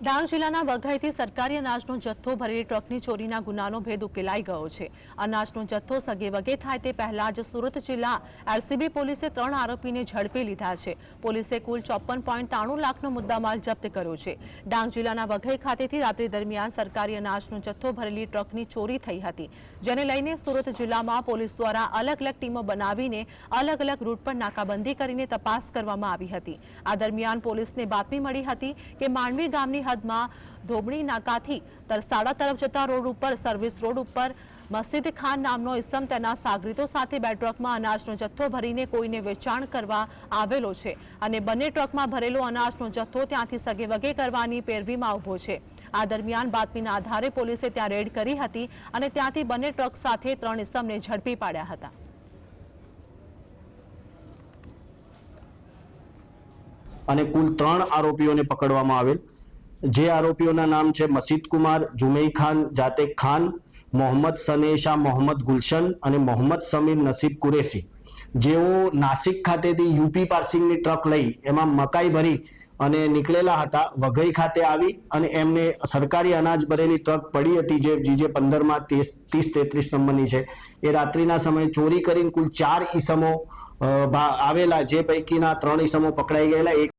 ડાંગ જિલ્લાના વઘઈથી સરકારી અનાજનો જથ્થો ભરેલી ટ્રકની ચોરીના ગુનાનો ભેદ ઉકેલાઈ ગયો છે. અનાજનો જથ્થો સગે વગે થાય તે પહેલા જ સુરત જિલ્લા એલસીબી પોલીસે ત્રણ આરોપીને ઝડપી લીધા છે. પોલીસે કુલ ચોપન લાખનો મુદ્દામાલ જપ્ત કર્યો છે. ડાંગ જિલ્લાના વઘઈ ખાતેથી રાત્રિ દરમિયાન સરકારી અનાજનો જથ્થો ભરેલી ટ્રકની ચોરી થઈ હતી. જેને લઈને સુરત જિલ્લામાં પોલીસ દ્વારા અલગ અલગ ટીમો બનાવીને અલગ અલગ રૂટ પર નાકાબંધી કરીને તપાસ કરવામાં આવી હતી. આ દરમિયાન પોલીસને બાતમી મળી હતી કે માંડવી ગામની હદમાં ધોબણી નાકાથી તરસાડા તરફ જતા રોડ ઉપર, સર્વિસ રોડ ઉપર મસ્જિદ ખાન નામનો ઇસમ તેના સાગરીતો સાથે બે ટ્રકમાં અનાજનો જથ્થો ભરીને કોઈને વેચાણ કરવા આવેલો છે અને બંને ટ્રકમાં ભરેલો અનાજનો જથ્થો ત્યાંથી સગે વગે કરવાની પેરવીમાં ઊભો છે. આ દરમિયાન બાતમીના આધારે પોલીસે ત્યાં રેડ કરી હતી અને ત્યાંથી બંને ટ્રક સાથે ત્રણ ઇસમને ઝડપી પાડ્યા હતા. અને કુલ ત્રણ આરોપીઓને પકડવામાં આવેલ જે આરોપીઓના નામ છે મસીદ કુમાર જુમૈ ખાન, જાતેક ખાન, મોહમ્મદ સનેશા મોહમ્મદ ગુલશન અને મોહમ્મદ સમીર નસીબ કુરેશી. જેઓ નાસિક ખાતેથી યુપી પાર્સિંગની ટ્રક લઈ એમાં મકાઈ ભરી અને નીકળેલા હતા, વઘઈ ખાતે આવી અને એમને સરકારી અનાજ ભરેલી ટ્રક પડી હતી જે જીજે પંદરમાં ત્રીસ તેત્રીસ નંબરની છે. એ રાત્રિના સમયે ચોરી કરીને કુલ ચાર ઈસમો આવેલા, જે પૈકીના ત્રણ ઈસમો પકડાઈ ગયેલા, એક